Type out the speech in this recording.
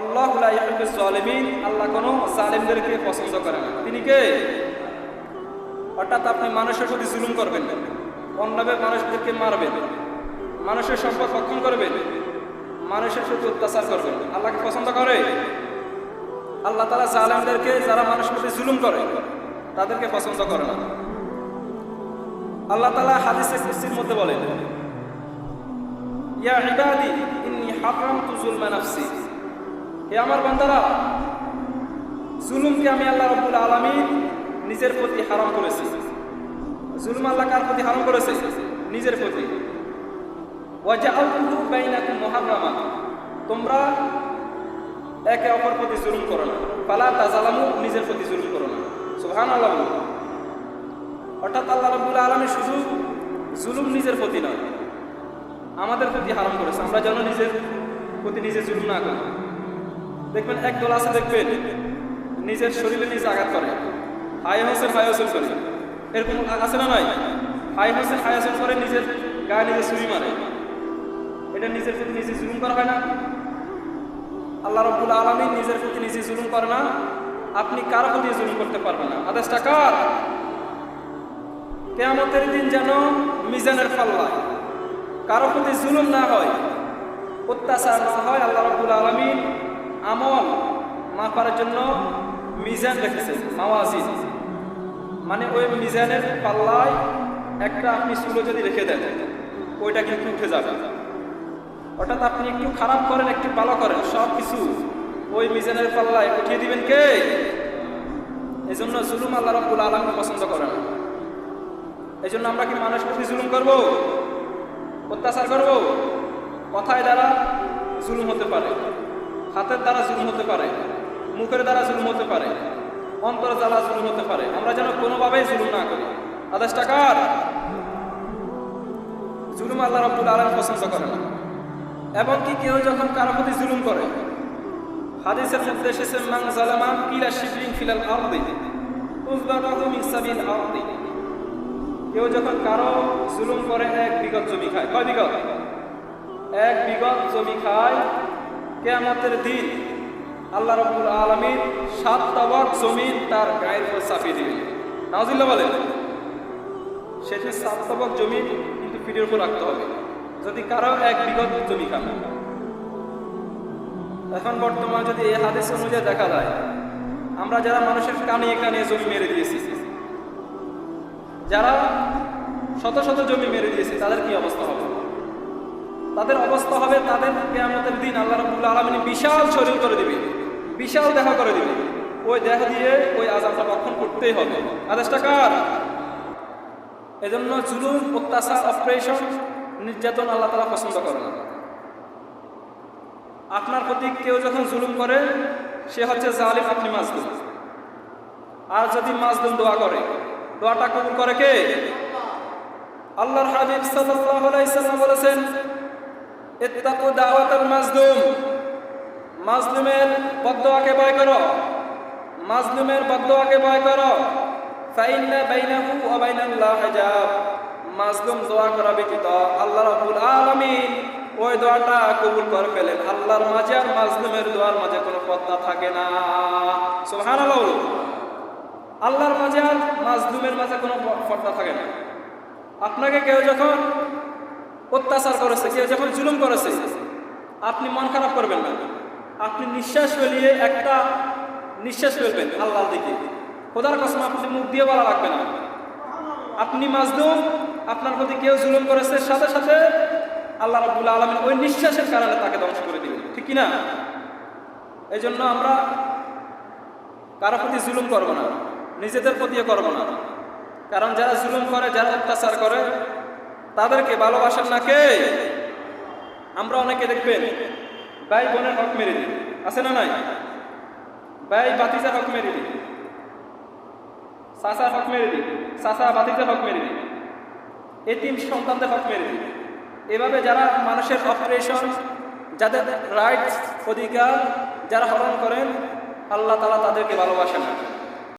আল্লাহমিন আল্লাহ কোনো জালেমদেরকে পছন্দ করে না। তিনি কে? অর্থাৎ আপনি মানুষের প্রতি জুলুম করবেন অন্যভাবে মানুষদেরকে মারবেন মানুষের সম্পদ রক্ষণ করবেন মানুষের প্রতি অত্যাচার করবেন আল্লাহকে পছন্দ করে? আল্লাহ তালা জালেমদেরকে যারা মানুষের প্রতি জুলুম করে, তাদেরকে পছন্দ করে না। আল্লাহ তালা হাদিসে কুস্তির মধ্যে বলেন, ইয়া ইবাদি, ইন্নি হারামতু যুলমা নাফসি। হে আমার বান্দারা, জুলুমকে আমি আল্লাহ রাব্বুল আলামিন নিজের প্রতি হারাম করেছি। জুলুম আল্লাহ কার প্রতি হারাম করেছে? নিজের প্রতি। বাইনাকুম তোমরা একে অপর প্রতি জুলুম করো না। ফালা তাজালামু নিজের প্রতি জুলুম করো না। সুবহানাল্লাহ বলুন। অর্থাৎ আল্লাহ রাব্বুল আলামিন শুধু জুলুম নিজের প্রতি নয়, আমাদের প্রতি হারাম করেছে। আমরা যেন নিজের প্রতি নিজে জুলুম না করি। দেখবেন একদল আছে, দেখবেন নিজের শরীরে নিজে আঘাত করে। হাই হোসেন হাই হোসেন করে। এরকম আছে না নাই? হাই হোসেন হাই হোসেন করে নিজের গায়ে নিজে ছুরি মারে। এটা নিজের প্রতি নিজে জুলুম করা হয় না। আল্লাহ রব্বুল আলমী নিজের প্রতি নিজে জুলুম করে না। আপনি কারও প্রতি জুলুম করতে পারবেন না। আদেশটা কার? কেয়ামতের দিন যেন মিজানের পাল্লায় কারও প্রতি জুলুম না হয়, অত্যাচার না হয়, আল্লাহ রব্বুল আলমী মাপার জন্য মিজান রেখেছেন মাওয়াজিন। মানে ওই মিজানের পাল্লায় একটা আপনি চুলো যদি রেখে দেন, ওইটা কিন্তু উঠে যাবে। অর্থাৎ আপনি একটু খারাপ করেন, একটু ভালো করেন, সব কিছু ওই মিজানের পাল্লায় উঠিয়ে দিবেন কে? এই জন্য জুলুম আল্লাহ রব্বুল আলমকে পছন্দ করেন এই জন্য আমরা কি মানুষ প্রতি জুলুম করব? অত্যাচার করব? কথায় দ্বারা জুলুম হতে পারে, হাতের দ্বারা জুলুম হতে পারে। মুখের দ্বারা জুলুম হতে পারে অন্তর দ্বারা জুলুম হতে পারে। আমরা যেন কোনোভাবেই জুলুম না করি। আদেশ টাকার জুলুম আল্লাহ রব্বুল আলম পছন্দ করে না। এবং কি কেউ যখন কারও প্রতি জুলুম করে, হাদিসের মধ্যে এসেছে মান জালামা কিলা শিবরিন ফিলাল আরদি আরদি। কেউ যখন কারও জুলুম করে, এক বিগত জমি খায়। কয় বিগত? এক বিগত জমি খায়। কেয়ামতের দিন আল্লাহ রব্বুল আলমীর সাত তাবক জমিন তার গায়ের উপর চাপিয়ে দিবে নাজিল্লা বলে সেটি সাত তাবক জমি কিন্তু পিঠের উপর রাখতে হবে, যদি কারও এক বিগত জমি খান এখন বর্তমানে যদি এই হাদিস অনুযায়ী দেখা যায়, আমরা যারা মানুষের কানিয়ে কানিয়ে জমি মেরে দিয়েছি, যারা শত শত জমি মেরে দিয়েছে, তাদের কি অবস্থা হবে? তাদের অবস্থা হবে তাদের কেয়ামতের দিন আল্লাহ রবুল্লা আলমিনী বিশাল শরীর করে দিবে। বিশাল দেখা করে দিবে। ওই দেহ দিয়ে ওই আজাবটা বক্ষণ করতেই হবে। আদেশটা কার? এজন্য জুলুম, অত্যাচার অপারেশন নির্যাতন আল্লাহ তালা পছন্দ করে না। আপনার প্রতি কেউ যখন জুলুম করে, সে হচ্ছে জালিম আপনি মাজলুম। আর যদি মাজলুম দোয়া করে, দোয়াটা কবুল করে কে? আল্লাহর হাবিব সাল্লাল্লাহু আলাইহি সাল্লাম বলেছেন, ইত্তাকু দাওয়াতাল মাজলুম। মাজলুমের বদদোয়াকে ভয় করো। মাজলুমের বদদোয়াকে ভয় করো। ফাইন্না বাইনাহু ওয়া বাইনাল্লাহ হিজাব মাজলুম দোয়া করা ব্যতীত আল্লাহ রাব্বুল আলামিন ওই দোয়াটা কবুল করে ফেলেন। আল্লাহর মাঝে আর মাজলুমের দোয়ার মাঝে কোনো পর্দা থাকে না। বলুন। আল্লাহর মাঝে আর মাজলুমের মাঝে কোনো পর্দা থাকে না। আপনাকে কেউ যখন অত্যাচার করেছে, কেউ যখন জুলুম করেছে, আপনি মন খারাপ করবেন না। আপনি নিঃশ্বাস ফেলিয়ে একটা নিঃশ্বাস ফেলবেন আল্লাহর দিকে। খোদার কসম, আপনি মুখ দিয়ে বলা লাগবে না। আপনি মাজলুম, আপনার প্রতি কেউ জুলুম করেছে, সাথে সাথে আল্লাহ রাবুল আলমিন ওই নিঃশ্বাসের কারণে তাকে ধ্বংস করে দিবেন। ঠিক কিনা? এই জন্য আমরা কারও প্রতি জুলুম করব না, নিজেদের প্রতিও করব না। কারণ যারা জুলুম করে, যারা অত্যাচার করে, তাদেরকে ভালোবাসেন না কে আমরা অনেকে দেখবেন ভাই বোনের হক মেরে দিন। আছে না নাই? ভাই বাতিজার হক মেরে দিন। চাষার হক মেরে দিন। চাষা বাতিজার হক মেরে দিন। এতিম সন্তানদের হক মেরে দিন। এভাবে যারা মানুষের অপারেশন, যাদের রাইটস, অধিকার যারা হরণ করেন, আল্লাহ তালা তাদেরকে ভালোবাসেন। না